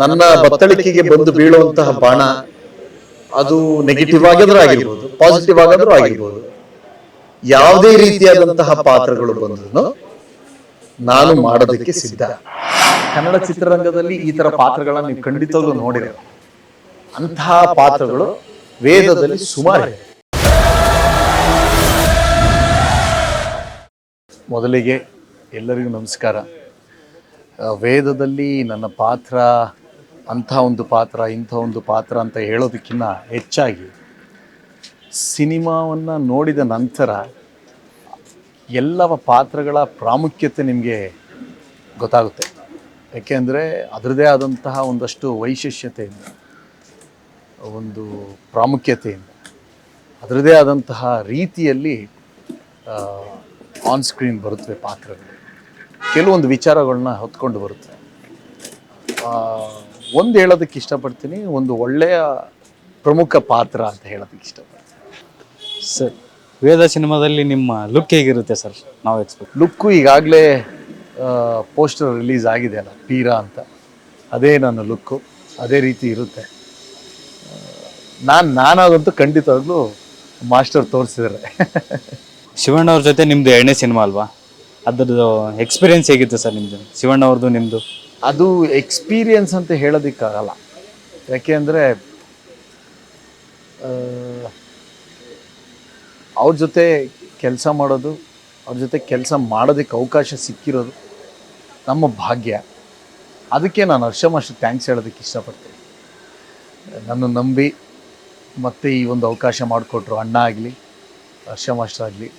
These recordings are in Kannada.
ನನ್ನ ಬತ್ತಳಿಕೆಗೆ ಬಂದು ಬೀಳುವಂತಹ ಬಾಣ ಅದು ನೆಗೆಟಿವ್ ಆಗಿದ್ರೂ ಆಗಿರ್ಬೋದು ಪಾಸಿಟಿವ್ ಆಗಿದ್ರೂ ಆಗಿರ್ಬೋದು. ಯಾವುದೇ ರೀತಿಯಾದಂತಹ ಪಾತ್ರಗಳು ಬಂದ್ರು ನಾನು ಮಾಡೋದಕ್ಕೆ ಸಿದ್ಧ. ಕನ್ನಡ ಚಿತ್ರರಂಗದಲ್ಲಿ ಈ ತರ ಪಾತ್ರಗಳನ್ನು ನೀವು ಖಂಡಿತವಾಗ್ಲೂ ನೋಡಿರ. ಅಂತಹ ಪಾತ್ರಗಳು ವೇದದಲ್ಲಿ ಸುಮಾರು ಇದೆ. ಮೊದಲಿಗೆ ಎಲ್ಲರಿಗೂ ನಮಸ್ಕಾರ. ವೇದದಲ್ಲಿ ನನ್ನ ಪಾತ್ರ ಅಂಥ ಒಂದು ಪಾತ್ರ, ಇಂಥ ಒಂದು ಪಾತ್ರ ಅಂತ ಹೇಳೋದಕ್ಕಿಂತ ಹೆಚ್ಚಾಗಿ ಸಿನಿಮಾವನ್ನು ನೋಡಿದ ನಂತರ ಎಲ್ಲವ ಪಾತ್ರಗಳ ಪ್ರಾಮುಖ್ಯತೆ ನಿಮಗೆ ಗೊತ್ತಾಗುತ್ತೆ. ಯಾಕೆಂದರೆ ಅದರದೇ ಆದಂತಹ ಒಂದಷ್ಟು ವೈಶಿಷ್ಟ್ಯತೆಯಿಂದ, ಒಂದು ಪ್ರಾಮುಖ್ಯತೆಯಿಂದ ಅದರದೇ ಆದಂತಹ ರೀತಿಯಲ್ಲಿ ಆನ್ ಸ್ಕ್ರೀನ್ ಬರುತ್ತವೆ ಪಾತ್ರಗಳು. ಕೆಲವೊಂದು ವಿಚಾರಗಳನ್ನ ಹೊತ್ಕೊಂಡು ಬರುತ್ತೆ. ಒಂದು ಹೇಳೋದಕ್ಕೆ ಇಷ್ಟಪಡ್ತೀನಿ ಒಂದು ಒಳ್ಳೆಯ ಪ್ರಮುಖ ಪಾತ್ರ ಅಂತ ಹೇಳೋದಕ್ಕೆ ಇಷ್ಟಪಡ್ತೀನಿ. ಸರ್ ವೇದ ಸಿನಿಮಾದಲ್ಲಿ ನಿಮ್ಮ ಲುಕ್ ಹೇಗಿರುತ್ತೆ ಸರ್? ನಾವು ಎಕ್ಸ್ಪೆಕ್ಟ್ ಲುಕ್ಕು ಈಗಾಗಲೇ ಪೋಸ್ಟರ್ ರಿಲೀಸ್ ಆಗಿದೆ ಅಲ್ಲ ಪೀರಾ ಅಂತ. ಅದೇ ನನ್ನ ಲುಕ್ಕು ಅದೇ ರೀತಿ ಇರುತ್ತೆ. ನಾನು ನಾನಾಗಂತೂ ಖಂಡಿತವಾಗ್ಲೂ ಮಾಸ್ಟರ್ ತೋರಿಸಿದ್ರೆ ಶಿವಣ್ಣ ಅವ್ರ ಜೊತೆ ನಿಮ್ಮದು ಎರಡನೇ ಸಿನಿಮಾ ಅಲ್ವಾ? ಅದ್ರದ್ದು ಎಕ್ಸ್ಪೀರಿಯನ್ಸ್ ಹೇಗಿತ್ತು ಸರ್ ನಿಮ್ಮದು ಶಿವಣ್ಣ ಅವ್ರದ್ದು ನಿಮ್ಮದು ಅದು ಎಕ್ಸ್ಪೀರಿಯನ್ಸ್ ಅಂತ ಹೇಳೋದಕ್ಕಾಗಲ್ಲ. ಯಾಕೆ ಅಂದರೆ ಅವ್ರ ಜೊತೆ ಕೆಲಸ ಮಾಡೋದು, ಅವ್ರ ಜೊತೆ ಕೆಲಸ ಮಾಡೋದಕ್ಕೆ ಅವಕಾಶ ಸಿಕ್ಕಿರೋದು ನಮ್ಮ ಭಾಗ್ಯ. ಅದಕ್ಕೆ ನಾನು ಹರ್ಷಮಷ್ಟು ಥ್ಯಾಂಕ್ಸ್ ಹೇಳೋದಕ್ಕೆ ಇಷ್ಟಪಡ್ತೀನಿ. ನನ್ನ ನಂಬಿ ಮತ್ತೆ ಈ ಒಂದು ಅವಕಾಶ ಮಾಡಿಕೊಟ್ರು ಅಣ್ಣ ಆಗಲಿ ಹರ್ಷ ಆಗಲಿ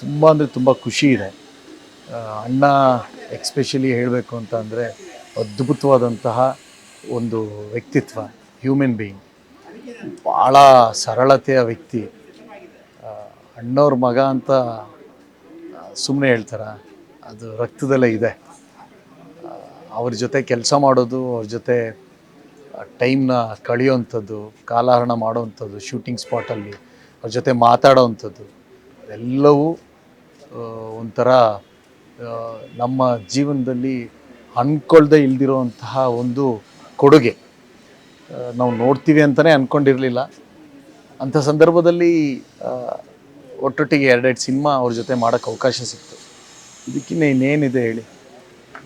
ತುಂಬ ಅಂದರೆ ತುಂಬ ಖುಷಿ ಇದೆ. ಅಣ್ಣ ಎಕ್ಸ್ಪೆಷಲಿ ಹೇಳಬೇಕು ಅಂತ ಅಂದರೆ ಅದ್ಭುತವಾದಂತಹ ಒಂದು ವ್ಯಕ್ತಿತ್ವ ಹ್ಯೂಮನ್ ಬೀಯಿಂಗ್ ಭಾಳ ಸರಳತೆಯ ವ್ಯಕ್ತಿ. ಅಣ್ಣವ್ರ ಮಗ ಅಂತ ಸುಮ್ಮನೆ ಹೇಳ್ತಾರ, ಅದು ರಕ್ತದಲ್ಲೇ ಇದೆ. ಅವ್ರ ಜೊತೆ ಕೆಲಸ ಮಾಡೋದು, ಅವ್ರ ಜೊತೆ ಟೈಮ್ನ ಕಳೆಯೋವಂಥದ್ದು, ಕಾಲಹರಣ ಮಾಡೋವಂಥದ್ದು ಶೂಟಿಂಗ್ ಸ್ಪಾಟಲ್ಲಿ ಅವ್ರ ಜೊತೆ ಮಾತಾಡೋವಂಥದ್ದು ಎಲ್ಲವೂ ಒಂಥರ ನಮ್ಮ ಜೀವನದಲ್ಲಿ ಅಂದ್ಕೊಳ್ದೆ ಇಲ್ದಿರೋಂತಹ ಒಂದು ಕೊಡುಗೆ ನಾವು ನೋಡ್ತೀವಿ ಅಂತಲೇ ಅಂದ್ಕೊಂಡಿರಲಿಲ್ಲ ಅಂಥ ಸಂದರ್ಭದಲ್ಲಿ ಒಟ್ಟೊಟ್ಟಿಗೆ ಎರಡೆರಡು ಸಿನಿಮಾ ಅವ್ರ ಜೊತೆ ಮಾಡೋಕ್ಕೆ ಅವಕಾಶ ಸಿಕ್ತು. ಇದಕ್ಕಿನ್ನ ಇನ್ನೇನಿದೆ ಹೇಳಿ.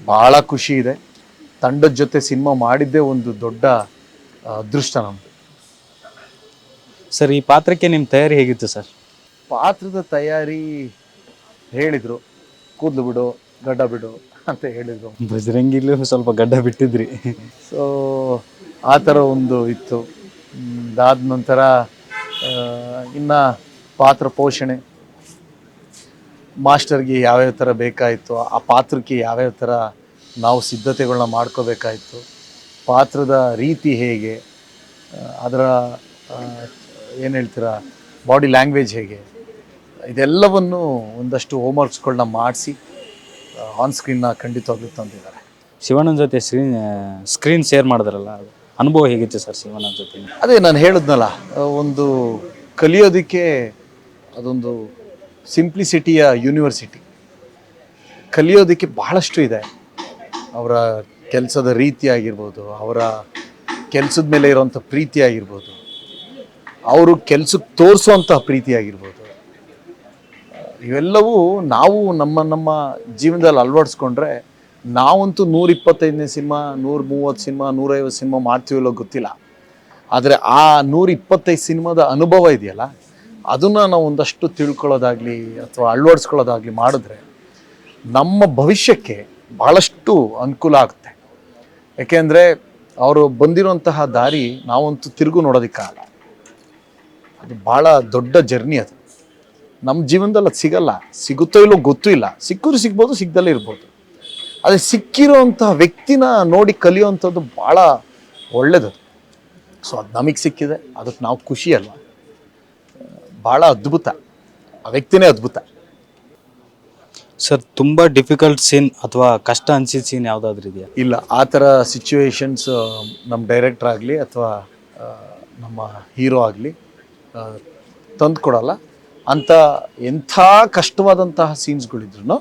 ಭಾಳ ಖುಷಿ ಇದೆ. ತಂಡದ ಜೊತೆ ಸಿನಿಮಾ ಮಾಡಿದ್ದೇ ಒಂದು ದೊಡ್ಡ ಅದೃಷ್ಟ ನಮ್ಮದು ಸರ್ ಈ ಪಾತ್ರಕ್ಕೆ ನಿಮ್ಮ ತಯಾರಿ ಹೇಗಿತ್ತು ಸರ್? ಪಾತ್ರದ ತಯಾರಿ ಹೇಳಿದರು. ಕೂದಲು ಬಿಡು ಗಡ್ಡ ಬಿಡು ಅಂತ ಹೇಳಿದರು. ಬಜರಂಗಿಲೂ ಸ್ವಲ್ಪ ಗಡ್ಡ ಬಿಟ್ಟಿದ್ರಿ. ಸೊ ಆ ಥರ ಒಂದು ಇತ್ತು. ಅದಾದ ನಂತರ ಇನ್ನು ಪಾತ್ರ ಪೋಷಣೆ. ಮಾಸ್ಟರ್ಗೆ ಯಾವ್ಯಾವ ಥರ ಬೇಕಾಯಿತು ಆ ಪಾತ್ರಕ್ಕೆ ಯಾವ್ಯಾವ ಥರ ನಾವು ಸಿದ್ಧತೆಗಳನ್ನ ಮಾಡ್ಕೋಬೇಕಾಯಿತು ಪಾತ್ರದ ರೀತಿ ಹೇಗೆ ಅದರ ಏನು ಹೇಳ್ತೀರಾ ಬಾಡಿ ಲ್ಯಾಂಗ್ವೇಜ್ ಹೇಗೆ ಇದೆಲ್ಲವನ್ನು ಒಂದಷ್ಟು ಹೋಮ್ವರ್ಕ್ಸ್ಗಳನ್ನ ಮಾಡಿಸಿ ಆನ್ ಸ್ಕ್ರೀನ್ನ ಖಂಡಿತವಾಗ್ಲೂ ತಂದಿದ್ದಾರೆ. ಶಿವಣ್ಣನ ಜೊತೆ ಸ್ಕ್ರೀನ್ ಸ್ಕ್ರೀನ್ ಶೇರ್ ಮಾಡಿದ್ರಲ್ಲ ಅನುಭವ ಹೇಗಿತ್ತು ಸರ್ ಶಿವಣ್ಣನ ಜೊತೆ? ಅದೇ ನಾನು ಹೇಳಿದ್ನಲ್ಲ ಒಂದು ಕಲಿಯೋದಕ್ಕೆ ಅದೊಂದು ಸಿಂಪ್ಲಿಸಿಟಿಯ ಯೂನಿವರ್ಸಿಟಿ ಕಲಿಯೋದಕ್ಕೆ ಬಹಳಷ್ಟು ಇದೆ. ಅವರ ಕೆಲಸದ ರೀತಿ ಆಗಿರ್ಬೋದು ಅವರ ಕೆಲಸದ ಮೇಲೆ ಇರೋವಂಥ ಪ್ರೀತಿ ಆಗಿರ್ಬೋದು ಅವರು ಕೆಲಸಕ್ಕೆ ತೋರಿಸುವಂತಹ ಪ್ರೀತಿ ಆಗಿರ್ಬೋದು. ಇವೆಲ್ಲವೂ ನಾವು ನಮ್ಮ ನಮ್ಮ ಜೀವನದಲ್ಲಿ ಅಳವಡಿಸ್ಕೊಂಡ್ರೆ ನಾವಂತೂ ನೂರ ಇಪ್ಪತ್ತೈದನೇ ಸಿನಿಮಾ ನೂರ ಮೂವತ್ತು ಸಿನಿಮಾ, ನೂರೈವತ್ತು ಸಿನಿಮಾ ಮಾಡ್ತೀವಲ್ಲೋ ಗೊತ್ತಿಲ್ಲ. ಆದರೆ ಆ ನೂರ ಇಪ್ಪತ್ತೈದು ಸಿನಿಮಾದ ಅನುಭವ ಇದೆಯಲ್ಲ, ಅದನ್ನು ನಾವು ಒಂದಷ್ಟು ತಿಳ್ಕೊಳ್ಳೋದಾಗಲಿ ಅಥವಾ ಅಳವಡಿಸ್ಕೊಳ್ಳೋದಾಗಲಿ ಮಾಡಿದ್ರೆ ನಮ್ಮ ಭವಿಷ್ಯಕ್ಕೆ ಭಾಳಷ್ಟು ಅನುಕೂಲ ಆಗುತ್ತೆ. ಯಾಕೆಂದರೆ ಅವರು ಬಂದಿರುವಂತಹ ದಾರಿ ನಾವಂತೂ ತಿರುಗು ನೋಡೋದಕ್ಕಾಗಲ್ಲ. ಅದು ಭಾಳ ದೊಡ್ಡ ಜರ್ನಿ ಅದು. ನಮ್ಮ ಜೀವನದಲ್ಲಿ ಅದು ಸಿಗಲ್ಲ. ಸಿಗುತ್ತೋ ಇಲ್ಲೋ ಗೊತ್ತೂ ಇಲ್ಲ. ಸಿಕ್ಕಿದ್ರು ಸಿಗ್ಬೋದು ಸಿಗ್ದಲ್ಲೇ ಇರ್ಬೋದು. ಆದರೆ ಸಿಕ್ಕಿರೋಂತಹ ವ್ಯಕ್ತಿನ ನೋಡಿ ಕಲಿಯುವಂಥದ್ದು ಭಾಳ ಒಳ್ಳೆಯದು ಸೊ ಅದು ನಮಗೆ ಸಿಕ್ಕಿದೆ ಅದಕ್ಕೆ ನಾವು ಖುಷಿ ಅಲ್ವಾ? ಭಾಳ ಅದ್ಭುತ. ಆ ವ್ಯಕ್ತಿನೇ ಅದ್ಭುತ. ಸರ್ ತುಂಬ ಡಿಫಿಕಲ್ಟ್ ಸೀನ್ ಅಥವಾ ಕಷ್ಟ ಅನಿಸಿದ ಸೀನ್ ಯಾವುದಾದ್ರೂ ಇದೆಯಾ? ಇಲ್ಲ ಆ ಥರ ಸಿಚುವೇಶನ್ಸ್ ನಮ್ಮ ಡೈರೆಕ್ಟ್ರ್ ಆಗಲಿ ಅಥವಾ ನಮ್ಮ ಹೀರೋ ಆಗಲಿ ತಂದು ಕೊಡಲ್ಲ. ಅಂಥ ಎಂಥ ಕಷ್ಟವಾದಂತಹ ಸೀನ್ಸ್ಗಳಿದ್ರು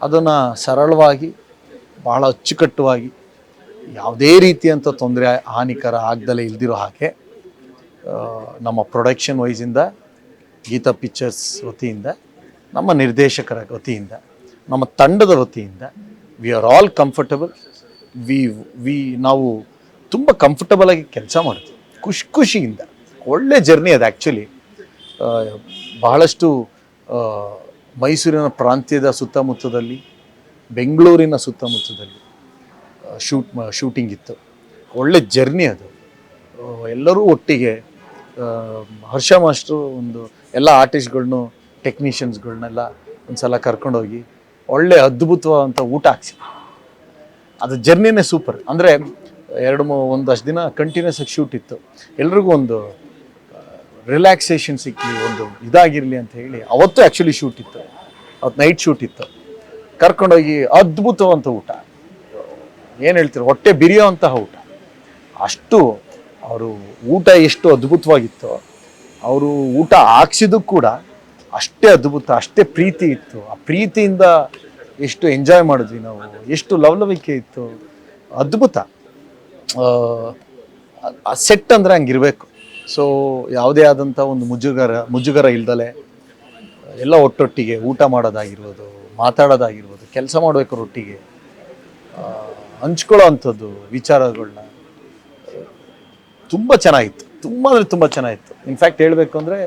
ಅದನ್ನು ಸರಳವಾಗಿ ಭಾಳ ಅಚ್ಚುಕಟ್ಟುವಾಗಿ, ಯಾವುದೇ ರೀತಿಯಂಥ ತೊಂದರೆ ಹಾನಿಕರ ಆಗ್ದಲೇ ಇಲ್ದಿರೋ ಹಾಗೆ ನಮ್ಮ ಪ್ರೊಡಕ್ಷನ್ ವೈಸಿಂದ ಗೀತಾ ಪಿಕ್ಚರ್ಸ್ ವತಿಯಿಂದ, ನಮ್ಮ ನಿರ್ದೇಶಕರ ವತಿಯಿಂದ, ನಮ್ಮ ತಂಡದ ವತಿಯಿಂದ we are all comfortable we we ನಾವು ತುಂಬ ಕಂಫರ್ಟಬಲ್ ಆಗಿ ಕೆಲಸ ಮಾಡ್ತೀವಿ. ಖುಷಿ, ಖುಷಿಯಿಂದ. ಒಳ್ಳೆ ಜರ್ನಿ ಅದು ಆ್ಯಕ್ಚುಲಿ ಬಹಳಷ್ಟು ಮೈಸೂರಿನ ಪ್ರಾಂತ್ಯದ ಸುತ್ತಮುತ್ತದಲ್ಲಿ, ಬೆಂಗಳೂರಿನ ಸುತ್ತಮುತ್ತದಲ್ಲಿ ಶೂಟ್ ಶೂಟಿಂಗ್ ಇತ್ತು. ಒಳ್ಳೆ ಜರ್ನಿ ಅದು. ಎಲ್ಲರೂ ಒಟ್ಟಿಗೆ ಹರ್ಷ ಮಾಸ್ಟ್ರು ಒಂದು ಎಲ್ಲ ಆರ್ಟಿಸ್ಟ್ಗಳ್ನು ಟೆಕ್ನಿಷಿಯನ್ಸ್ಗಳನ್ನೆಲ್ಲ ಒಂದು ಸಲ ಕರ್ಕೊಂಡೋಗಿ, ಒಳ್ಳೆ ಅದ್ಭುತವಾದಂಥ ಊಟ ಹಾಕ್ಸಿ ಅದು ಜರ್ನಿನೇ ಸೂಪರ್. ಅಂದರೆ, ಎರಡು ಒಂದಷ್ಟು ದಿನ ಕಂಟಿನ್ಯೂಸ್ ಆಗಿ ಶೂಟ್ ಇತ್ತು. ಎಲ್ರಿಗೂ ಒಂದು ರಿಲ್ಯಾಕ್ಸೇಷನ್ ಸಿಕ್ಕಲಿ ಒಂದು ಇದಾಗಿರಲಿ ಅಂತ ಹೇಳಿ ಅವತ್ತು ಆ್ಯಕ್ಚುಲಿ ಶೂಟ್ ಇತ್ತು. ಅವತ್ತು ನೈಟ್ ಶೂಟ್ ಇತ್ತು. ಕರ್ಕೊಂಡೋಗಿ ಅದ್ಭುತವಂಥ ಊಟ. ಏನು ಹೇಳ್ತೀರ, ಹೊಟ್ಟೆ ಬಿರಿಯೋವಂತಹ ಊಟ. ಅಷ್ಟು ಅವರು ಊಟ ಎಷ್ಟು ಅದ್ಭುತವಾಗಿತ್ತು, ಅವರು ಊಟ ಹಾಕ್ಸಿದ್ದು ಕೂಡ ಅಷ್ಟೇ ಅದ್ಭುತ, ಅಷ್ಟೇ ಪ್ರೀತಿ ಇತ್ತು. ಆ ಪ್ರೀತಿಯಿಂದ ಎಷ್ಟು ಎಂಜಾಯ್ ಮಾಡಿದ್ವಿ ನಾವು, ಎಷ್ಟು ಲವಲವಿಕೆ ಇತ್ತು. ಅದ್ಭುತ. ಆ ಸೆಟ್ ಅಂದರೆ ಹಂಗಿರಬೇಕು. ಸೊ ಯಾವುದೇ ಆದಂಥ ಒಂದು ಮುಜುಗರ ಮುಜುಗರ ಇಲ್ದಲೆ, ಎಲ್ಲ ಒಟ್ಟೊಟ್ಟಿಗೆ ಊಟ ಮಾಡೋದಾಗಿರ್ಬೋದು, ಮಾತಾಡೋದಾಗಿರ್ಬೋದು, ಕೆಲಸ ಮಾಡಬೇಕು ಒಟ್ಟಿಗೆ ಹಂಚ್ಕೊಳ್ಳೋ ಅಂಥದ್ದು ವಿಚಾರಗಳನ್ನ ತುಂಬ ಚೆನ್ನಾಗಿತ್ತು. ತುಂಬ ಅಂದರೆ ತುಂಬ ಚೆನ್ನಾಗಿತ್ತು. ಇನ್ಫ್ಯಾಕ್ಟ್ ಹೇಳಬೇಕು ಅಂದರೆ,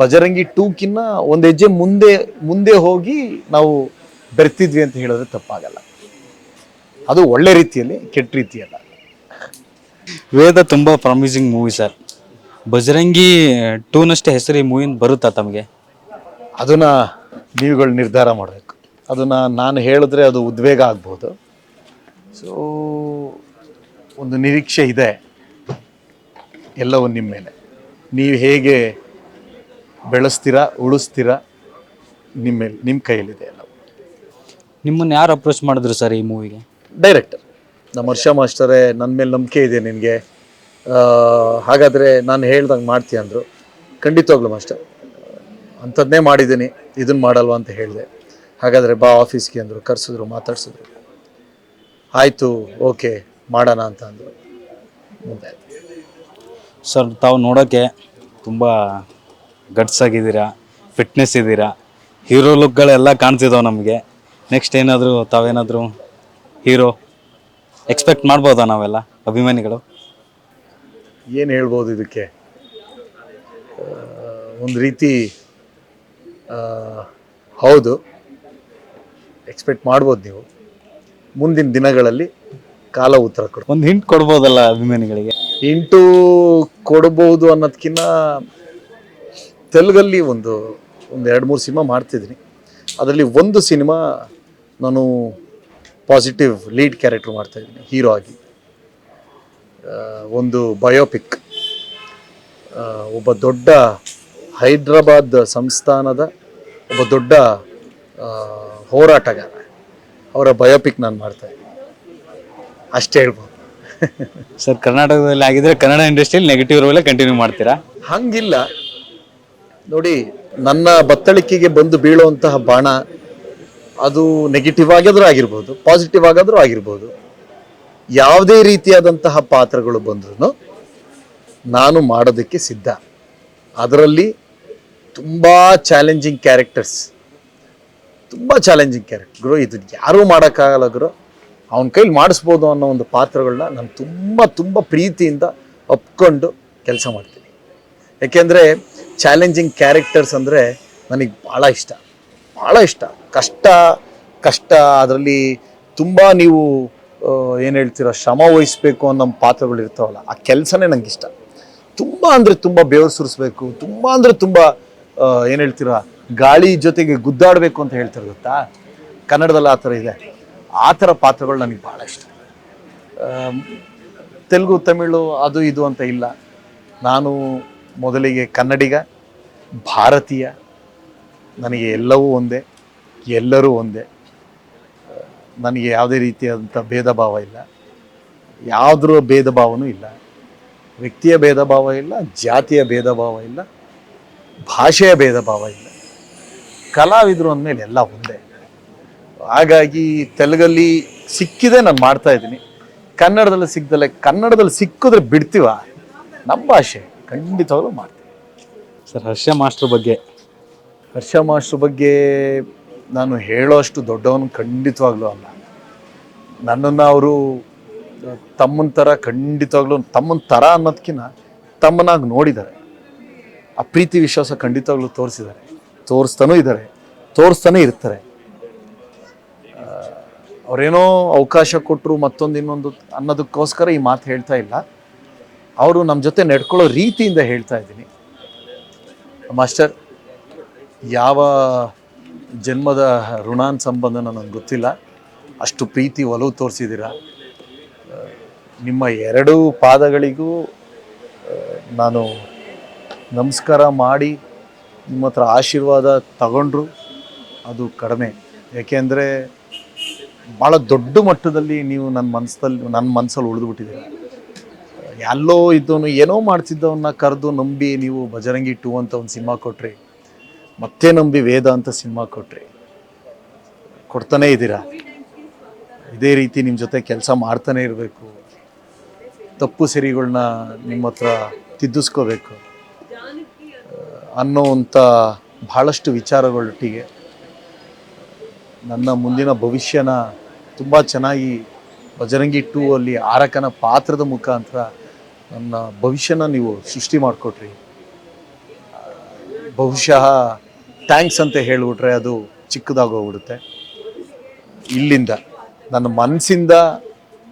ಬಜರಂಗಿ ಟೂಕಿನ್ನ ಒಂದು ಹೆಜ್ಜೆ ಮುಂದೆ ಮುಂದೆ ಹೋಗಿ ನಾವು ಬೆರ್ತಿದ್ವಿ ಅಂತ ಹೇಳಿದ್ರೆ ತಪ್ಪಾಗಲ್ಲ. ಅದು ಒಳ್ಳೆ ರೀತಿಯಲ್ಲಿ ಕೆಟ್ಟ ರೀತಿಯಲ್ಲ. ವೇದ ತುಂಬ ಪ್ರಾಮಿಸಿಂಗ್ ಮೂವಿ ಸರ್ ಬಜರಂಗಿ ಟೂನಷ್ಟೇ ಹೆಸರು ಈ ಮೂವಿನ ಬರುತ್ತಾ ತಮಗೆ? ಅದನ್ನ ನೀವುಗಳು ನಿರ್ಧಾರ ಮಾಡಬೇಕು. ಅದನ್ನ ನಾನು ಹೇಳಿದ್ರೆ ಅದು ಉದ್ವೇಗ ಆಗ್ಬೋದು. ಸೊ ಒಂದು ನಿರೀಕ್ಷೆ ಇದೆ. ಎಲ್ಲವೂ ನಿಮ್ಮ ಮೇಲೆ. ನೀವು ಹೇಗೆ ಬೆಳೆಸ್ತೀರಾ ಉಳಿಸ್ತೀರಾ ನಿಮ್ಮ ಮೇಲೆ ನಿಮ್ಮ ಕೈಯಲ್ಲಿದೆ ಎಲ್ಲವೂ. ನಿಮ್ಮನ್ನು ಯಾರು ಅಪ್ರೋಚ್ ಮಾಡಿದ್ರು ಸರ್ ಈ ಮೂವಿಗೆ? ಡೈರೆಕ್ಟರ್ ನಮ್ಮ ವರ್ಷ ಮಾಸ್ಟರೇ ನನ್ನ ಮೇಲೆ ನಂಬಿಕೆ ಇದೆ ನಿನಗೆ ಹಾಗಾದರೆ ನಾನು ಹೇಳ್ದಂಗೆ ಮಾಡ್ತೀಯ ಅಂದರು. ಖಂಡಿತವಾಗ್ಲೂ ಅಷ್ಟೆ ಅಂಥದ್ದೇ ಮಾಡಿದ್ದೀನಿ ಇದನ್ನು ಮಾಡಲ್ವಾ ಅಂತ ಹೇಳಿದೆ. ಹಾಗಾದರೆ ಬಾ ಆಫೀಸ್ಗೆ ಅಂದರು, ಕರೆಸಿದ್ರು, ಮಾತಾಡ್ಸಿದ್ರು. ಆಯಿತು, ಓಕೆ, ಮಾಡೋಣ ಅಂತ ಅಂದರು. ಮುಂದೆ. ಸರ್, ತಾವು ನೋಡೋಕ್ಕೆ ತುಂಬ ಗಟ್ಸ್ ಆಗಿದ್ದೀರಾ ಫಿಟ್ನೆಸ್ ಇದ್ದೀರಾ, ಹೀರೋ ಲುಕ್ಗಳೆಲ್ಲ ಕಾಣ್ತಿದ್ದಾವೆ ನಮಗೆ. ನೆಕ್ಸ್ಟ್ ಏನಾದರೂ ತಾವೇನಾದರೂ ಹೀರೋ ಎಕ್ಸ್ಪೆಕ್ಟ್ ಮಾಡ್ಬೋದಾ ನಾವೆಲ್ಲ, ಅಭಿಮಾನಿಗಳು? ಏನು ಹೇಳ್ಬೋದು ಇದಕ್ಕೆ? ಒಂದು ರೀತಿ ಹೌದು. ಎಕ್ಸ್ಪೆಕ್ಟ್ ಮಾಡ್ಬೋದು ನೀವು. ಮುಂದಿನ ದಿನಗಳಲ್ಲಿ ಕಾಲ ಉತ್ತರ ಕೊಡಿ. ಒಂದು ಹಿಂಟ್ ಕೊಡ್ಬೋದಲ್ಲ ಅಭಿಮಾನಿಗಳಿಗೆ? ಹಿಂಟು ಕೊಡ್ಬೋದು ಅನ್ನೋದಕ್ಕಿಂತ ತೆಲುಗಲ್ಲಿ ಒಂದು ಒಂದು ಎರಡು ಮೂರು ಸಿನಿಮಾ ಮಾಡ್ತಿದ್ದೀನಿ. ಅದರಲ್ಲಿ ಒಂದು ಸಿನಿಮಾ ನಾನು ಪಾಸಿಟಿವ್ ಲೀಡ್ ಕ್ಯಾರೆಕ್ಟರ್ ಮಾಡ್ತಾಯಿದ್ದೀನಿ ಹೀರೋ ಆಗಿ. ಒಂದು ಬಯೋಪಿಕ್ ಒಬ್ಬ ದೊಡ್ಡ ಹೈದ್ರಾಬಾದ್ ಸಂಸ್ಥಾನದ ಒಬ್ಬ ದೊಡ್ಡ ಹೋರಾಟಗಾರ. ಅವರ ಬಯೋಪಿಕ್ ನಾನು ಮಾಡ್ತಾಯಿದ್ದೀನಿ ಅಷ್ಟೇ ಹೇಳ್ಬೋದು. ಸರ್ ಕರ್ನಾಟಕದಲ್ಲಿ ಆಗಿದ್ರೆ ಕನ್ನಡ ಇಂಡಸ್ಟ್ರಿಯಲ್ಲಿ ನೆಗೆಟಿವ್ ರೋಲೇ ಕಂಟಿನ್ಯೂ ಮಾಡ್ತೀರಾ? ಹಂಗಿಲ್ಲ. ನೋಡಿ ನನ್ನ ಬತ್ತಳಿಕೆಗೆ ಬಂದು ಬೀಳುವಂತಹ ಬಾಣ ಅದು ನೆಗೆಟಿವ್ ಆಗಿದ್ರೂ ಆಗಿರ್ಬೋದು ಪಾಸಿಟಿವ್ ಆಗಾದರೂ ಆಗಿರ್ಬೋದು. ಯಾವುದೇ ರೀತಿಯಾದಂತಹ ಪಾತ್ರಗಳು ಬಂದ್ರೂ ನಾನು ಮಾಡೋದಕ್ಕೆ ಸಿದ್ಧ. ಅದರಲ್ಲಿ ತುಂಬ ಚಾಲೆಂಜಿಂಗ್ ಕ್ಯಾರೆಕ್ಟರ್ಸ್ ತುಂಬ ಚಾಲೆಂಜಿಂಗ್ ಕ್ಯಾರೆಕ್ಟರ್ ಇದು ಯಾರೂ ಮಾಡೋಕ್ಕಾಗಲ್ಲ ಗುರು. ಅವನ ಕೈಲಿ ಮಾಡಿಸ್ಬೋದು ಅನ್ನೋ ಒಂದು ಪಾತ್ರಗಳನ್ನ ನಾನು ತುಂಬ ತುಂಬ ಪ್ರೀತಿಯಿಂದ ಒಪ್ಕೊಂಡು ಕೆಲಸ ಮಾಡ್ತೀನಿ. ಯಾಕೆಂದರೆ ಚಾಲೆಂಜಿಂಗ್ ಕ್ಯಾರೆಕ್ಟರ್ಸ್ ಅಂದರೆ ನನಗೆ ಭಾಳ ಇಷ್ಟ. ಭಾಳ ಇಷ್ಟ. ಕಷ್ಟ ಕಷ್ಟ, ಅದರಲ್ಲಿ ತುಂಬ ನೀವು ಏನು ಹೇಳ್ತೀರ, ಶ್ರಮ ವಹಿಸ್ಬೇಕು ಅನ್ನೋ ಪಾತ್ರಗಳು ಇರ್ತಾವಲ್ಲ, ಆ ಕೆಲಸನೇ ನಂಗೆ ಇಷ್ಟ. ತುಂಬ ಅಂದರೆ ತುಂಬ ಬೆವರು ಸುರಿಸ್ಬೇಕು, ತುಂಬ ಅಂದರೆ ತುಂಬ ಏನು ಹೇಳ್ತೀರಾ, ಗಾಳಿ ಜೊತೆಗೆ ಗುದ್ದಾಡಬೇಕು ಅಂತ ಹೇಳ್ತಾರೆ ಗೊತ್ತಾ? ಕನ್ನಡದಲ್ಲಿ ಆ ಥರ ಇದೆ. ಆ ಥರ ಪಾತ್ರಗಳು ನನಗೆ ಭಾಳ ಇಷ್ಟ. ತೆಲುಗು, ತಮಿಳು, ಅದು ಇದು ಅಂತ ಇಲ್ಲ. ನಾನು ಮೊದಲಿಗೆ ಕನ್ನಡಿಗ, ಭಾರತೀಯ, ನನಗೆ ಎಲ್ಲವೂ ಒಂದೇ, ಎಲ್ಲರೂ ಒಂದೇ. ನನಗೆ ಯಾವುದೇ ರೀತಿಯಾದಂಥ ಭೇದ ಭಾವ ಇಲ್ಲ. ಯಾವುದ್ರ ಭೇದ ಭಾವನೂ ಇಲ್ಲ. ವ್ಯಕ್ತಿಯ ಭೇದ ಭಾವ ಇಲ್ಲ ಜಾತಿಯ ಭೇದ ಭಾವ ಇಲ್ಲ ಭಾಷೆಯ ಭೇದ ಭಾವ ಇಲ್ಲ. ಕಲಾವಿದರು ಅಂದಮೇಲೆ ಎಲ್ಲ ಒಂದೇ. ಹಾಗಾಗಿ ತೆಲುಗಲ್ಲಿ ಸಿಕ್ಕಿದೆ ನಾನು ಮಾಡ್ತಾ ಇದ್ದೀನಿ. ಕನ್ನಡದಲ್ಲಿ ಸಿಗ್ದಲೆ ಕನ್ನಡದಲ್ಲಿ ಸಿಕ್ಕಿದ್ರೆ ಬಿಡ್ತೀವ? ನಮ್ಮ ಭಾಷೆ ಖಂಡಿತವಾಗ್ಲೂ ಮಾಡ್ತೀವಿ. ಸರ್ ಹರ್ಷ ಮಾಸ್ಟ್ರ್ ಬಗ್ಗೆ. ಹರ್ಷ ಮಾಸ್ಟ್ರ್ ಬಗ್ಗೆ ನಾನು ಹೇಳೋಷ್ಟು ದೊಡ್ಡವನು ಖಂಡಿತವಾಗ್ಲೂ ಅಲ್ಲ. ನನ್ನನ್ನು ಅವರು ತಮ್ಮನ ಥರ ಖಂಡಿತವಾಗ್ಲೂ, ತಮ್ಮನ ಥರ ಅನ್ನೋದಕ್ಕಿಂತ ತಮ್ಮನಾಗಿ ನೋಡಿದ್ದಾರೆ. ಆ ಪ್ರೀತಿ ವಿಶ್ವಾಸ ಖಂಡಿತವಾಗ್ಲೂ ತೋರಿಸಿದ್ದಾರೆ. ತೋರಿಸ್ತಾನೂ ಇದ್ದಾರೆ. ತೋರಿಸ್ತಾನೆ ಇರ್ತಾರೆ. ಅವರೇನೋ ಅವಕಾಶ ಕೊಟ್ಟರು ಮತ್ತೊಂದು ಇನ್ನೊಂದು ಅನ್ನೋದಕ್ಕೋಸ್ಕರ ಈ ಮಾತು ಹೇಳ್ತಾ ಇಲ್ಲ. ಅವರು ನಮ್ಮ ಜೊತೆ ನಡ್ಕೊಳ್ಳೋ ರೀತಿಯಿಂದ ಹೇಳ್ತಾ ಇದ್ದೀನಿ. ಮಾಸ್ಟರ್, ಯಾವ ಜನ್ಮದ ಋಣಾನ್ ಸಂಬಂಧ ನನಗೆ ಗೊತ್ತಿಲ್ಲ. ಅಷ್ಟು ಪ್ರೀತಿ ಒಲವು ತೋರಿಸಿದ್ದೀರ ನಿಮ್ಮ ಎರಡೂ ಪಾದಗಳಿಗೂ ನಾನು ನಮಸ್ಕಾರ ಮಾಡಿ ನಿಮ್ಮ ಹತ್ರ ಆಶೀರ್ವಾದ ತಗೊಂಡ್ರು ಅದು ಕಡಿಮೆ. ಯಾಕೆಂದರೆ ಭಾಳ ದೊಡ್ಡ ಮಟ್ಟದಲ್ಲಿ ನೀವು ನನ್ನ ಮನಸ್ಸಲ್ಲಿ ನನ್ನ ಮನಸ್ಸಲ್ಲಿ ಉಳಿದುಬಿಟ್ಟಿದ್ದೀರ ಎಲ್ಲೋ ಇದ್ದವನು ಏನೋ ಮಾಡ್ತಿದ್ದವನ್ನ ಕರೆದು ನಂಬಿ ನೀವು ಬಜರಂಗಿ ಟೂ ಅಂತ ಒಂದು ಸಿನಿಮಾ ಕೊಟ್ರಿ. ಮತ್ತೆ ನಂಬಿ ವೇದ ಅಂತ ಸಿನಿಮಾ ಕೊಟ್ರಿ. ಕೊಡ್ತಾನೆ ಇದ್ದೀರಾ? ಇದೇ ರೀತಿ ನಿಮ್ಮ ಜೊತೆ ಕೆಲಸ ಮಾಡ್ತಾನೆ ಇರಬೇಕು. ತಪ್ಪು ಸರಿಗಳನ್ನ ನಿಮ್ಮ ಹತ್ರ ತಿದ್ದಿಸ್ಕೋಬೇಕು. ಅನ್ನೋವಂಥ ಭಾಳಷ್ಟು ವಿಚಾರಗಳೊಟ್ಟಿಗೆ ನನ್ನ ಮುಂದಿನ ಭವಿಷ್ಯನ ತುಂಬ ಚೆನ್ನಾಗಿ ಬಜರಂಗಿ ಟೂ ಅಲ್ಲಿ ಆರಕನ ಪಾತ್ರದ ಮುಖಾಂತರ ನನ್ನ ಭವಿಷ್ಯನ ನೀವು ಸೃಷ್ಟಿ ಮಾಡಿಕೊಟ್ರಿ. ಬಹುಶಃ ಥ್ಯಾಂಕ್ಸ್ ಅಂತ ಹೇಳಿಬಿಟ್ರೆ ಅದು ಚಿಕ್ಕದಾಗೋಗ್ಬಿಡುತ್ತೆ ಇಲ್ಲಿಂದ ನನ್ನ ಮನಸ್ಸಿಂದ,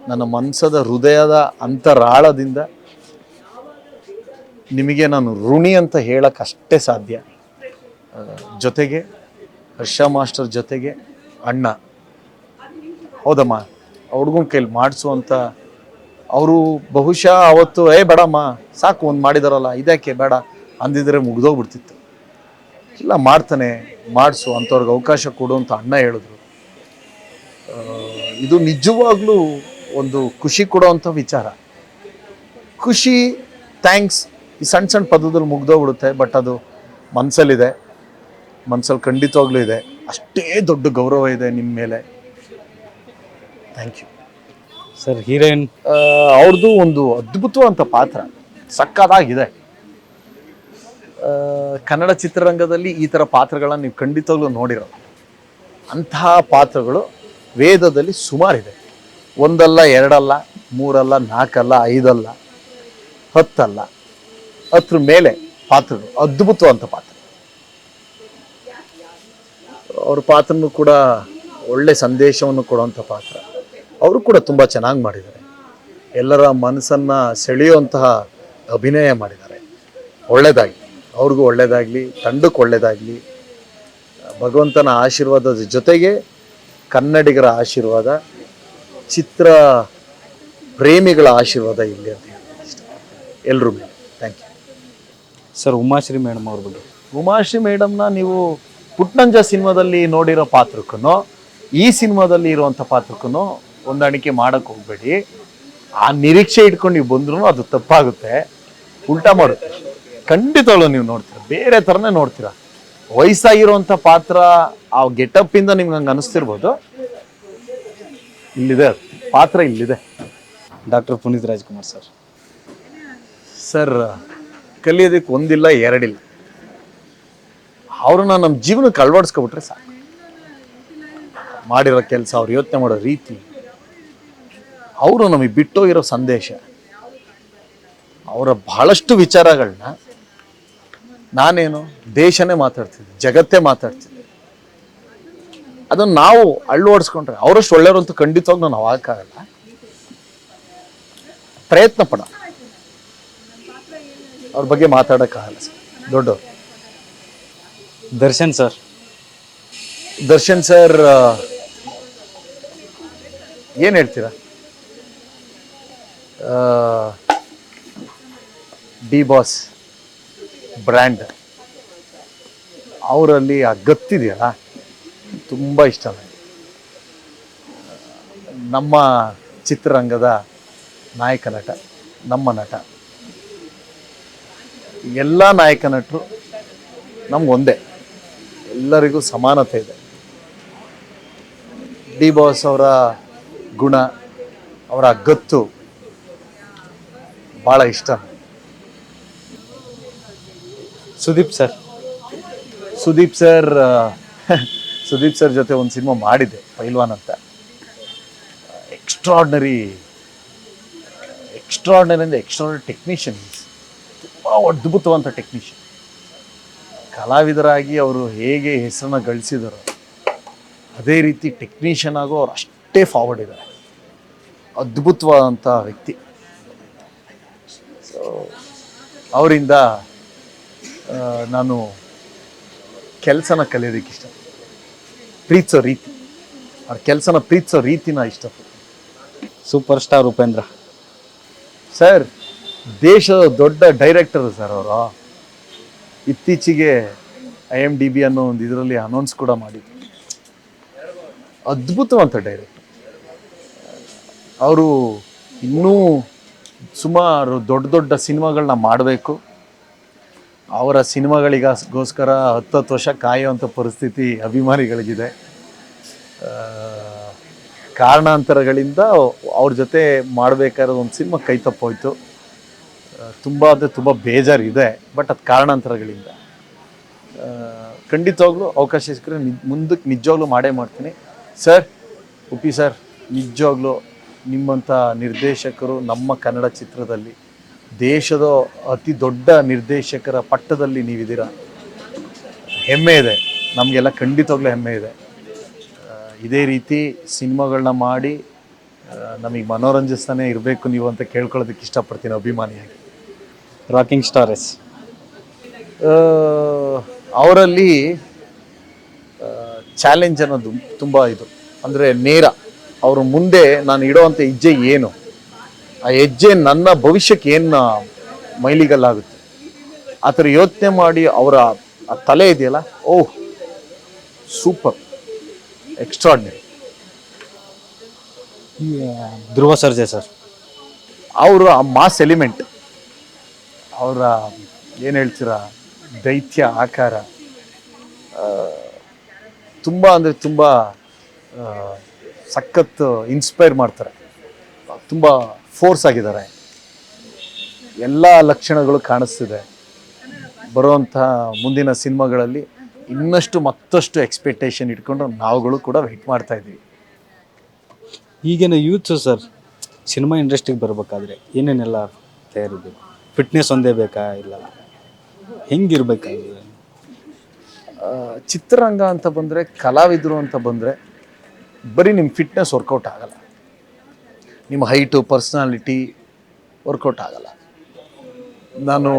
ನನ್ನ ಮನಸ್ಸದ ಹೃದಯದ ಅಂತರಾಳದಿಂದ ನಿಮಗೆ ನಾನು ಋಣಿ ಅಂತ ಹೇಳೋಕ್ಕಷ್ಟೇ ಸಾಧ್ಯ. ಜೊತೆಗೆ ಹರ್ಷ ಮಾಸ್ಟರ್ ಜೊತೆಗೆ ಅಣ್ಣ. ಹೌದಮ್ಮ ಹುಡುಗನ ಕೈಲಿ ಮಾಡಿಸು ಅಂತ ಅವರು ಬಹುಶಃ ಅವತ್ತು, ಏ, ಬೇಡಮ್ಮ, ಸಾಕು, ಒಂದು ಮಾಡಿದಾರಲ್ಲ ಇದಕ್ಕೆ ಬೇಡ ಅಂದಿದ್ರೆ ಮುಗ್ದೋಗ್ಬಿಡ್ತಿತ್ತು. ಇಲ್ಲ ಮಾಡ್ತಾನೆ ಮಾಡಿಸು ಅಂಥವ್ರಿಗೆ ಅವಕಾಶ ಕೊಡು ಅಂತ ಅಣ್ಣ ಹೇಳಿದ್ರು. ಇದು ನಿಜವಾಗ್ಲೂ ಒಂದು ಖುಷಿ ಕೊಡೋವಂಥ ವಿಚಾರ. ಖುಷಿ ಥ್ಯಾಂಕ್ಸ್ ಈ ಸಣ್ಣ ಸಣ್ಣ ಪದದಲ್ಲಿ ಮುಗ್ದೋಗ್ಬಿಡುತ್ತೆ ಬಟ್ ಅದು ಮನಸ್ಸಲ್ಲಿದೆ ಮನಸ್ಸಲ್ಲಿ ಖಂಡಿತವಾಗ್ಲೂ ಇದೆ. ಅಷ್ಟೇ ದೊಡ್ಡ ಗೌರವ ಇದೆ ನಿಮ್ಮ ಮೇಲೆ. Thank you. Sir heroine? ಅವ್ರದ್ದು ಒಂದು ಅದ್ಭುತವಂತ ಪಾತ್ರ. ಸಕ್ಕತ್ತಾಗಿದೆ. ಕನ್ನಡ ಚಿತ್ರರಂಗದಲ್ಲಿ ಈ ಥರ ಪಾತ್ರಗಳನ್ನು ನೀವು ಖಂಡಿತವಾಗ್ಲೂ ನೋಡಿರೋ ಅಂತಹ ಪಾತ್ರಗಳು ವೇದದಲ್ಲಿ ಸುಮಾರಿದೆ. ಒಂದಲ್ಲ, ಎರಡಲ್ಲ, ಮೂರಲ್ಲ, ನಾಲ್ಕಲ್ಲ, ಐದಲ್ಲ, ಹತ್ತಲ್ಲ ಹತ್ರ ಮೇಲೆ ಪಾತ್ರಗಳು ಅದ್ಭುತವಂತ ಪಾತ್ರ. ಅವ್ರ ಪಾತ್ರನೂ ಕೂಡ ಒಳ್ಳೆ ಸಂದೇಶವನ್ನು ಕೊಡುವಂಥ ಪಾತ್ರ. ಅವರು ಕೂಡ ತುಂಬ ಚೆನ್ನಾಗಿ ಮಾಡಿದ್ದಾರೆ. ಎಲ್ಲರ ಮನಸ್ಸನ್ನು ಸೆಳೆಯುವಂತಹ ಅಭಿನಯ ಮಾಡಿದ್ದಾರೆ. ಒಳ್ಳೆಯದಾಗಿ ಅವ್ರಿಗೂ ಒಳ್ಳೆಯದಾಗಲಿ ತಂಡಕ್ಕೆ ಒಳ್ಳೆಯದಾಗಲಿ ಭಗವಂತನ ಆಶೀರ್ವಾದದ ಜೊತೆಗೆ ಕನ್ನಡಿಗರ ಆಶೀರ್ವಾದ ಚಿತ್ರ ಪ್ರೇಮಿಗಳ ಆಶೀರ್ವಾದ ಇಲ್ಲಿ ಅಂತ ಹೇಳಿ ಎಲ್ಲರೂ ಮೇಲೆ thank you sir Umashree madam ಅವ್ರ ಬಗ್ಗೆ. ಉಮಾಶ್ರೀ ಮೇಡಮ್ನ ನೀವು ಪುಟ್ನಂಜ ಸಿನಿಮಾದಲ್ಲಿ ನೋಡಿರೋ ಪಾತ್ರಕ್ಕೂ ಈ ಸಿನಿಮಾದಲ್ಲಿ ಇರುವಂಥ ಪಾತ್ರಕ್ಕೂ ಹೊಂದಾಣಿಕೆ ಮಾಡೋಕ್ಕೆ ಹೋಗ್ಬೇಡಿ. ಆ ನಿರೀಕ್ಷೆ ಇಟ್ಕೊಂಡು ನೀವು ಬಂದ್ರೂ ಅದು ತಪ್ಪಾಗುತ್ತೆ. ಉಲ್ಟಾ ಮಾಡುತ್ತೆ. ಖಂಡಿತವಾಗ್ಲೂ ನೀವು ನೋಡ್ತೀರಾ. ಬೇರೆ ಥರನೇ ನೋಡ್ತೀರಾ. ವಯಸ್ಸಾಗಿರುವಂಥ ಪಾತ್ರ ಆ ಗೆಟಪ್ಪಿಂದ ನಿಮ್ಗೆ ಹಂಗೆ ಅನಿಸ್ತಿರ್ಬೋದು. ಇಲ್ಲಿದೆ ಪಾತ್ರ ಇಲ್ಲಿದೆ. Doctor Puneeth Rajkumar sir. Sir ಕಲಿಯೋದಕ್ಕೆ ಒಂದಿಲ್ಲ ಎರಡಿಲ್ಲ. ಅವ್ರನ್ನ ನಮ್ಮ ಜೀವನಕ್ಕೆ ಅಳವಡಿಸ್ಕೊಬಿಟ್ರೆ ಸಾಕು. ಮಾಡಿರೋ ಕೆಲಸ ಅವ್ರು ಯೋಚನೆ ಮಾಡೋ ರೀತಿ. ಅವರು ನಮಗೆ ಬಿಟ್ಟೋಗಿರೋ ಸಂದೇಶ. ಅವರ ಬಹಳಷ್ಟು ವಿಚಾರಗಳನ್ನ ನಾನೇನು ದೇಶನೇ ಮಾತಾಡ್ತಿದ್ದೆ ಜಗತ್ತೇ ಮಾತಾಡ್ತಿದ್ದೆ. ಅದನ್ನು ನಾವು ಅಳವಡಿಸ್ಕೊಂಡ್ರೆ ಅವರಷ್ಟು ಒಳ್ಳೆಯವರು ಅಂತೂ ಖಂಡಿತವಾಗಿ ನಾನು ಆಗಕ್ಕಾಗಲ್ಲ. ಪ್ರಯತ್ನ ಪಡ. ಅವ್ರ ಬಗ್ಗೆ ಮಾತಾಡೋಕ್ಕಾಗಲ್ಲ ಸರ್. ದೊಡ್ಡವ್ರು. ದರ್ಶನ್ ಸರ್. ದರ್ಶನ್ ಸರ್ ಏನು ಹೇಳ್ತೀರಾ? D boss. ಬ್ರ್ಯಾಂಡ್. ಅವರಲ್ಲಿ ಆ ಗತ್ತಿದೆಯಲ್ಲ, ತುಂಬ ಇಷ್ಟ ನನಗೆ ನಮ್ಮ ಚಿತ್ರರಂಗದ ನಾಯಕ ನಟ, ನಮ್ಮ ನಟ. ಎಲ್ಲ ನಾಯಕ ನಟರು ನಮಗೊಂದೇ ಎಲ್ಲರಿಗೂ ಸಮಾನತೆ ಇದೆ. ಡಿ ಬಾಸ್ ಅವರ ಗುಣ, ಅವರ ಗತ್ತು ಭಾಳ ಇಷ್ಟ Sudeep sir. Sudeep sir Sudeep sir ಜೊತೆ ಒಂದು ಸಿನಿಮಾ ಮಾಡಿದ್ದೆ ಪೈಲ್ವಾನ್ ಅಂತ. ಎಕ್ಸ್ಟ್ರಾಡ್ನರಿ ಎಕ್ಸ್ಟ್ರಾಡ್ನರಿ ಅಂದರೆ ಎಕ್ಸ್ಟ್ರಾಡ್ನರಿ ಟೆಕ್ನಿಷಿಯನ್ ತುಂಬ ಅದ್ಭುತವಂಥ ಟೆಕ್ನಿಷಿಯನ್ ಕಲಾವಿದರಾಗಿ ಅವರು ಹೇಗೆ ಹೆಸರನ್ನ ಗಳಿಸಿದಾರೋ, ಅದೇ ರೀತಿ ಟೆಕ್ನಿಷಿಯನ್ ಆಗೋ ಅವ್ರು ಅಷ್ಟೇ ಫಾರ್ವರ್ಡ್ ಇದ್ದಾರೆ ಅದ್ಭುತವಾದಂಥ ವ್ಯಕ್ತಿ. ಸೊ ಅವರಿಂದ ನಾನು ಕೆಲಸನ ಕಲಿಯೋದಕ್ಕೆ ಇಷ್ಟ. ಪ್ರೀತಿಸೋ ರೀತಿ. ಅವ್ರ ಕೆಲಸನ ಪ್ರೀತಿಸೋ ರೀತಿನ ಇಷ್ಟಪಡ್ತೀನಿ ಸೂಪರ್ ಸ್ಟಾರ್ ಉಪೇಂದ್ರ. ಸರ್ ದೇಶದ ದೊಡ್ಡ ಡೈರೆಕ್ಟರ್ ಸರ್ ಅವರು. ಇತ್ತೀಚೆಗೆ ಐ ಎಂ ಡಿ ಬಿ ಅನ್ನೋ ಒಂದು ಇದರಲ್ಲಿ ಅನೌನ್ಸ್ ಕೂಡ ಮಾಡಿದ್ರು. ಅದ್ಭುತವಂತ ಡೈರೆಕ್ಟರ್ ಅವರು ಇನ್ನೂ ಸುಮಾರು ದೊಡ್ಡ ದೊಡ್ಡ ಸಿನಿಮಾಗಳನ್ನ ಮಾಡಬೇಕು. ಅವರ ಸಿನಿಮಾಗಳಿಗೋಸ್ಕರ ಹತ್ತತ್ತು ವರ್ಷ ಕಾಯುವಂಥ ಪರಿಸ್ಥಿತಿ ಅಭಿಮಾನಿಗಳಿಗಿದೆ. ಕಾರಣಾಂತರಗಳಿಂದ ಅವ್ರ ಜೊತೆ ಮಾಡಬೇಕಾದ ಒಂದು ಸಿನಿಮಾ ಕೈ ತಪ್ಪೋಯ್ತು. ತುಂಬ ಅಂದರೆ ತುಂಬ ಬೇಜಾರಿದೆ, ಬಟ್ ಅದು ಕಾರಣಾಂತರಗಳಿಂದ. ಖಂಡಿತವಾಗ್ಲೂ ಅವಕಾಶ ಸಿಕ್ಕರೆ ಮುಂದಕ್ಕೆ ನಿಜವಾಗ್ಲೂ ಮಾಡೇ ಮಾಡ್ತೀನಿ. ಸರ್ ಉಪಿ ಸರ್, ನಿಜವಾಗ್ಲೂ ನಿಮ್ಮಂಥ ನಿರ್ದೇಶಕರು ನಮ್ಮ ಕನ್ನಡ ಚಿತ್ರದಲ್ಲಿ ದೇಶದ ಅತಿ ದೊಡ್ಡ ನಿರ್ದೇಶಕರ ಪಟ್ಟದಲ್ಲಿ ನೀವಿದ್ದೀರಾ? ಹೆಮ್ಮೆ ಇದೆ. ನಮಗೆಲ್ಲ ಖಂಡಿತವಾಗ್ಲೂ ಹೆಮ್ಮೆ ಇದೆ. ಇದೇ ರೀತಿ ಸಿನಿಮಾಗಳನ್ನ ಮಾಡಿ ನಮಗೆ ಮನೋರಂಜಿಸ್ತಾನೆ ಇರಬೇಕು ನೀವು ಅಂತ ಕೇಳ್ಕೊಳ್ಳೋದಕ್ಕೆ ಇಷ್ಟಪಡ್ತೀನಿ ಅಭಿಮಾನಿಯಾಗಿ. ರಾಕಿಂಗ್ ಸ್ಟಾರ್ ಎಸ್ ಅವರಲ್ಲಿ ಚಾಲೆಂಜ್ ಅನ್ನೋದು ತುಂಬ ಇದು. ಅಂದರೆ ನೇರ. ಅವ್ರ ಮುಂದೆ ನಾನು ಇಡೋವಂಥ ಹೆಜ್ಜೆ ಏನು? ಆ ಹೆಜ್ಜೆ ನನ್ನ ಭವಿಷ್ಯಕ್ಕೆ ಏನು ಮೈಲಿಗಲ್ಲಾಗುತ್ತೆ? ಆ ಥರ ಯೋಚನೆ ಮಾಡಿ ಅವರ ಆ ತಲೆ ಇದೆಯಲ್ಲ? ಓಹ್ super extraordinary Dhruva Sarja sir. ಅವರು ಆ ಮಾಸ್ ಎಲಿಮೆಂಟ್ ಅವರ ಏನು ಹೇಳ್ತೀರಾ ದೈತ್ಯ ಆಕಾರ ತುಂಬ ಅಂದರೆ ತುಂಬ ಸಖತ್ತು ಸಖತ್ ಇನ್ಸ್ಪೈರ್ ಮಾಡ್ತಾರೆ. ತುಂಬ ಫೋರ್ಸ್ ಆಗಿದ್ದಾರೆ. ಎಲ್ಲ ಲಕ್ಷಣಗಳು ಕಾಣಿಸ್ತಿದೆ. ಬರುವಂಥ ಮುಂದಿನ ಸಿನಿಮಾಗಳಲ್ಲಿ ಇನ್ನಷ್ಟು ಮತ್ತಷ್ಟು ಎಕ್ಸ್ಪೆಕ್ಟೇಷನ್ ಇಟ್ಕೊಂಡು ನಾವುಗಳು ಕೂಡ ವೆಯ್ಟ್ ಮಾಡ್ತಾ ಇದ್ದೀವಿ. ಈಗಿನ ಯೂತ್ಸು ಸರ್ ಸಿನಿಮಾ ಇಂಡಸ್ಟ್ರಿಗೆ ಬರಬೇಕಾದ್ರೆ ಏನೇನೆಲ್ಲ ತಯಾರಿಬೇಕು ಫಿಟ್ನೆಸ್ ಒಂದೇ ಬೇಕಾ ಇಲ್ಲ? ಹೆಂಗಿರ್ಬೇಕಾಗಿದೆ ಚಿತ್ರರಂಗ ಅಂತ ಬಂದರೆ ಕಲಾವಿದರು ಅಂತ ಬಂದರೆ ಬರೀ ನಿಮ್ಮ ಫಿಟ್ನೆಸ್ ವರ್ಕೌಟ್ ಆಗಲ್ಲ. ನಿಮ್ಮ ಹೈಟು ಪರ್ಸ್ನಾಲಿಟಿ ವರ್ಕೌಟ್ ಆಗಲ್ಲ. ನಾನು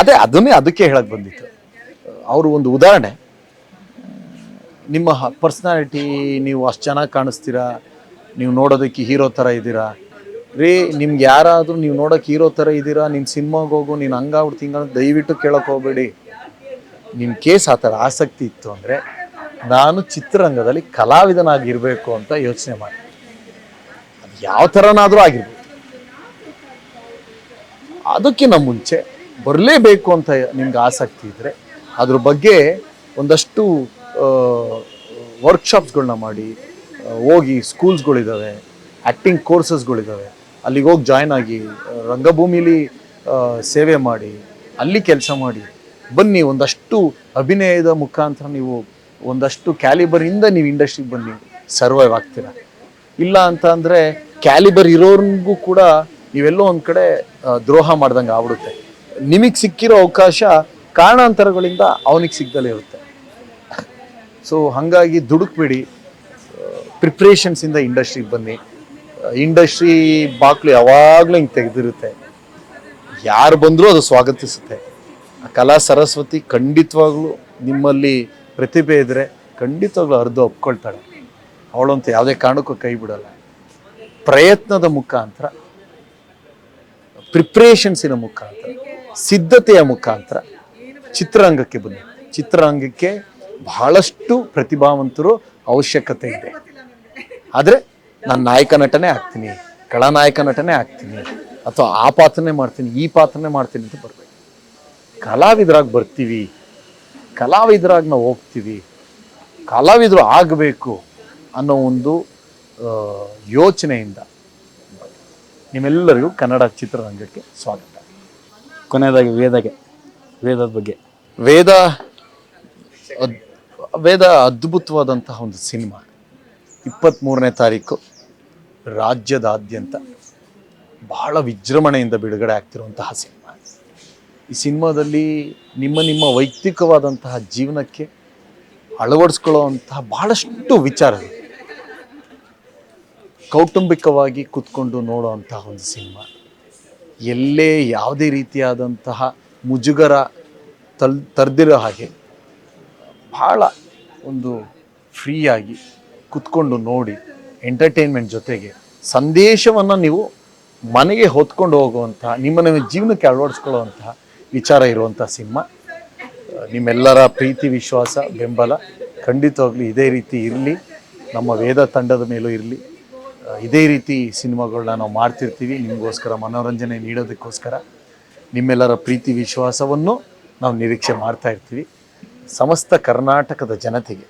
ಅದೇ ಅದನ್ನೇ ಅದಕ್ಕೆ ಹೇಳಕ್ಕೆ ಬಂದಿತ್ತು. ಅವರು ಒಂದು ಉದಾಹರಣೆ. ನಿಮ್ಮ ಪರ್ಸ್ನಾಲಿಟಿ ನೀವು ಅಷ್ಟು ಚೆನ್ನಾಗಿ ಕಾಣಿಸ್ತೀರಾ? ನೀವು ನೋಡೋದಕ್ಕೆ ಹೀರೋ ಥರ ಇದ್ದೀರಾ? ರೀ, ನಿಮ್ಗೆ ಯಾರಾದರೂ ನೀವು ನೋಡೋಕೆ ಹೀರೋ ಥರ ಇದ್ದೀರಾ? ನಿಮ್ಮ ಸಿನಿಮಾಗೆ ಹೋಗು, ನೀನು ಹಂಗಾಗ್ಬಿಟ್ಟು ಹಿಂಗ ದಯವಿಟ್ಟು ಕೇಳಕ್ಕೆ ಹೋಗಬೇಡಿ. ನಿಮ್ಮ ಕೇಸ್ ಆ ಥರ ಆಸಕ್ತಿ ಇತ್ತು ಅಂದರೆ, ನಾನು ಚಿತ್ರರಂಗದಲ್ಲಿ ಕಲಾವಿದನಾಗಿರಬೇಕು ಅಂತ ಯೋಚನೆ ಮಾಡಿ ಯಾವ ಥರನಾದರೂ ಆಗಿರ್ಬೋದು. ಅದಕ್ಕಿಂತ ಮುಂಚೆ ಬರಲೇಬೇಕು ಅಂತ ನಿಮ್ಗೆ ಆಸಕ್ತಿ ಇದ್ದರೆ ಅದ್ರ ಬಗ್ಗೆ ಒಂದಷ್ಟು ವರ್ಕ್ಶಾಪ್ಸ್ಗಳನ್ನ ಮಾಡಿ ಹೋಗಿ ಸ್ಕೂಲ್ಸ್ಗಳಿದ್ದಾವೆ ಆ್ಯಕ್ಟಿಂಗ್ ಕೋರ್ಸಸ್ಗಳಿದ್ದಾವೆ ಅಲ್ಲಿಗೆ ಹೋಗಿ ಜಾಯ್ನ್ ಆಗಿ ರಂಗಭೂಮಿಲಿ ಸೇವೆ ಮಾಡಿ, ಅಲ್ಲಿ ಕೆಲಸ ಮಾಡಿ, ಬನ್ನಿ ಒಂದಷ್ಟು ಅಭಿನಯದ ಮುಖಾಂತರ ನೀವು ಒಂದಷ್ಟು ಕ್ಯಾಲಿಬರಿಂದ ನೀವು ಇಂಡಸ್ಟ್ರಿಗೆ ಬನ್ನಿ ಸರ್ವೈವ್ ಆಗ್ತೀರ? ಇಲ್ಲ ಅಂತ ಅಂದರೆ ಕ್ಯಾಲಿಬರ್ ಇರೋರ್ಗೂ ಕೂಡ ನೀವೆಲ್ಲೋ ಒಂದು ಕಡೆ ದ್ರೋಹ ಮಾಡ್ದಂಗೆ ಆಗ್ಬಿಡುತ್ತೆ. ನಿಮಗೆ ಸಿಕ್ಕಿರೋ ಅವಕಾಶ ಕಾರಣಾಂತರಗಳಿಂದ ಅವನಿಗೆ ಸಿಗ್ದಲೇ ಇರುತ್ತೆ. ಸೊ ಹಾಗಾಗಿ ದುಡುಕ್ಬಿಡಿ. ಪ್ರಿಪ್ರೇಷನ್ಸಿಂದ ಇಂಡಸ್ಟ್ರಿಗೆ ಬನ್ನಿ. ಇಂಡಸ್ಟ್ರಿ ಬಾಕ್ಲು ಯಾವಾಗಲೂ ಹಿಂಗೆ ತೆಗೆದಿರುತ್ತೆ. ಯಾರು ಬಂದರೂ ಅದು ಸ್ವಾಗತಿಸುತ್ತೆ. ಆ ಕಲಾ ಸರಸ್ವತಿ ಖಂಡಿತವಾಗ್ಲೂ ನಿಮ್ಮಲ್ಲಿ ಪ್ರತಿಭೆ ಇದ್ದರೆ ಖಂಡಿತವಾಗ್ಲೂ ಅರ್ಧ ಒಪ್ಕೊಳ್ತಾಳೆ. ಅವಳಂತೂ ಯಾವುದೇ ಕಾರಣಕ್ಕೂ ಕೈ ಬಿಡಲ್ಲ. ಪ್ರಯತ್ನದ ಮುಖಾಂತರ ಪ್ರಿಪ್ರೇಷನ್ಸಿನ ಮುಖಾಂತರ, ಸಿದ್ಧತೆಯ ಮುಖಾಂತರ ಚಿತ್ರರಂಗಕ್ಕೆ ಬನ್ನಿ. ಚಿತ್ರರಂಗಕ್ಕೆ ಬಹಳಷ್ಟು ಪ್ರತಿಭಾವಂತರು ಅವಶ್ಯಕತೆ ಇದೆ. ಆದರೆ ನಾನು ನಾಯಕ ನಟನೆ ಆಗ್ತೀನಿ, ಖಳನಾಯಕ ನಟನೆ ಆಗ್ತೀನಿ, ಅಥವಾ ಆ ಪಾತ್ರನೇ ಮಾಡ್ತೀನಿ, ಈ ಪಾತ್ರನೇ ಮಾಡ್ತೀನಿ ಅಂತ ಬರಬೇಕು. ಕಲಾವಿದರಾಗಿ ಬರ್ತೀವಿ, ಕಲಾವಿದರಾಗಿ ನಾವು ಹೋಗ್ತೀವಿ, ಕಲಾವಿದರು ಆಗಬೇಕು ಅನ್ನೋ ಒಂದು ಯೋಚನೆಯಿಂದ. ನಿಮ್ಮೆಲ್ಲರಿಗೂ ಕನ್ನಡ ಚಿತ್ರರಂಗಕ್ಕೆ ಸ್ವಾಗತ. ಕೊನೆಯದಾಗಿ ವೇದಗೆ, ವೇದದ ಬಗ್ಗೆ. ವೇದ ವೇದ ಅದ್ಭುತವಾದಂತಹ ಒಂದು ಸಿನಿಮಾ. ಇಪ್ಪತ್ತ್ಮೂರನೇ ತಾರೀಕು, ರಾಜ್ಯದಾದ್ಯಂತ ಬಹಳ ವಿಜೃಂಭಣೆಯಿಂದ ಬಿಡುಗಡೆ ಆಗ್ತಿರುವಂತಹ ಸಿನಿಮಾ. ಈ ಸಿನಿಮಾದಲ್ಲಿ ನಿಮ್ಮ ನಿಮ್ಮ ವೈಯಕ್ತಿಕವಾದಂತಹ ಜೀವನಕ್ಕೆ ಅಳವಡಿಸ್ಕೊಳ್ಳುವಂತಹ ಬಹಳಷ್ಟು ವಿಚಾರಗಳು. ಕೌಟುಂಬಿಕವಾಗಿ ಕೂತ್ಕೊಂಡು ನೋಡುವಂತಹ ಒಂದು ಸಿನಿಮಾ. ಎಲ್ಲೇ ಯಾವುದೇ ರೀತಿಯಾದಂತಹ ಮುಜುಗರ ತಲ್, ತರ್ದಿರೋ ಹಾಗೆ ಭಾಳ ಒಂದು ಫ್ರೀಯಾಗಿ ಕುತ್ಕೊಂಡು ನೋಡಿ ಎಂಟರ್ಟೈನ್ಮೆಂಟ್ ಜೊತೆಗೆ ಸಂದೇಶವನ್ನು ನೀವು ಮನೆಗೆ ಹೊತ್ಕೊಂಡು ಹೋಗುವಂತಹ, ನಿಮ್ಮ ನಿಮ್ಮ ಜೀವನಕ್ಕೆ ಅಳವಡಿಸ್ಕೊಳ್ಳುವಂತಹ ವಿಚಾರ ಇರುವಂಥ ಸಿನಿಮಾ. ನಿಮ್ಮೆಲ್ಲರ ಪ್ರೀತಿ, ವಿಶ್ವಾಸ, ಬೆಂಬಲ ಖಂಡಿತವಾಗ್ಲೂ ಇದೇ ರೀತಿ ಇರಲಿ. ನಮ್ಮ ವೇದ ತಂಡದ ಮೇಲೂ ಇರಲಿ. ಇದೇ ರೀತಿ ಸಿನಿಮಾಗಳನ್ನ ನಾವು ಮಾಡ್ತಿರ್ತೀವಿ. ನಿಮಗೋಸ್ಕರ ಮನೋರಂಜನೆ ನೀಡೋದಕ್ಕೋಸ್ಕರ ನಿಮ್ಮೆಲ್ಲರ ಪ್ರೀತಿ ವಿಶ್ವಾಸವನ್ನು ನಾವು ನಿರೀಕ್ಷೆ ಮಾಡ್ತಾ ಇರ್ತೀವಿ. ಸಮಸ್ತ ಕರ್ನಾಟಕದ ಜನತೆಗೆ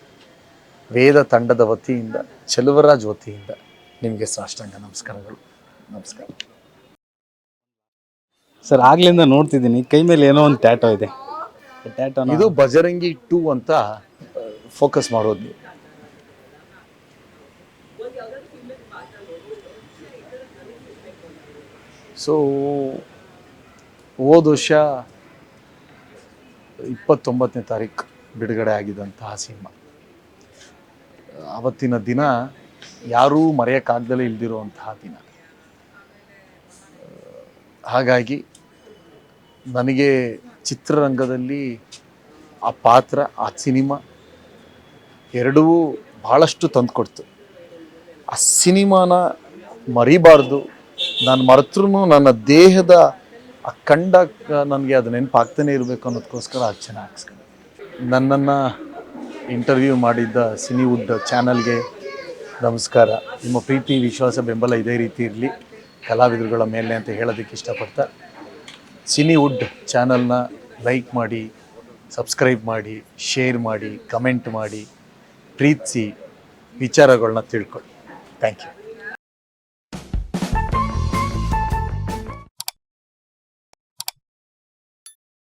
ವೇದ ತಂಡದ ವತಿಯಿಂದ ಚೆಲುವರಾಜ್ ವತಿಯಿಂದ ನಿಮಗೆ ಸಾಷ್ಟಾಂಗ ನಮಸ್ಕಾರಗಳು. ನಮಸ್ಕಾರ. ಸರ್ ಆಗ್ಲಿಂದ ನೋಡ್ತಿದ್ದೀನಿ. ಕೈ ಮೇಲೆ ಏನೋ ಒಂದು ಟ್ಯಾಟೋ ಇದೆ. ಟ್ಯಾಟೋ ಇದು ಬಜರಂಗಿ ಟೂ ಅಂತ ಫೋಕಸ್ ಮಾಡೋದು ಸೊ, ಹೋದ ವರ್ಷ ಇಪ್ಪತ್ತೊಂಬತ್ತನೇ ತಾರೀಕು ಬಿಡುಗಡೆ ಆಗಿದ್ದಂತಹ ಸಿನಿಮಾ. ಆವತ್ತಿನ ದಿನ ಯಾರೂ ಮರೆಯೋಕ್ಕಾಗ್ದಲೇ ಇಲ್ದಿರುವಂತಹ ದಿನ. ಹಾಗಾಗಿ ನನಗೆ ಚಿತ್ರರಂಗದಲ್ಲಿ ಆ ಪಾತ್ರ, ಆ ಸಿನಿಮಾ ಎರಡೂ ಭಾಳಷ್ಟು ತಂದುಕೊಡ್ತು. ಆ ಸಿನಿಮಾನ ಮರಿಬಾರ್ದು ನಾನು ಮರೆತ್ರೂ ನನ್ನ ದೇಹದ ಆ ನನಗೆ ಅದು ನೆನಪಾಗ್ತಾನೆ ಇರಬೇಕು ಅನ್ನೋದಕ್ಕೋಸ್ಕರ ಅದು ಚೆನ್ನಾಗಿ ನನ್ನನ್ನು ಇಂಟರ್ವ್ಯೂ ಮಾಡಿದ್ದ ಸಿನಿವುಡ್ ಚಾನಲ್ಗೆ ನಮಸ್ಕಾರ. ನಿಮ್ಮ ಪ್ರೀತಿ, ವಿಶ್ವಾಸ, ಬೆಂಬಲ ಇದೇ ರೀತಿ ಇರಲಿ. ಕಲಾವಿದರುಗಳ ಮೇಲೆ ಅಂತ ಹೇಳೋದಕ್ಕೆ ಇಷ್ಟಪಡ್ತಾ ಸಿನಿವುಡ್ ಚಾನಲ್ನ ಲೈಕ್ ಮಾಡಿ, ಸಬ್ಸ್ಕ್ರೈಬ್ ಮಾಡಿ, ಶೇರ್ ಮಾಡಿ, ಕಮೆಂಟ್ ಮಾಡಿ, ಪ್ರೀತಿಸಿ ವಿಚಾರಗಳನ್ನ ತಿಳ್ಕೊಳ್ಳಿ. Thank you.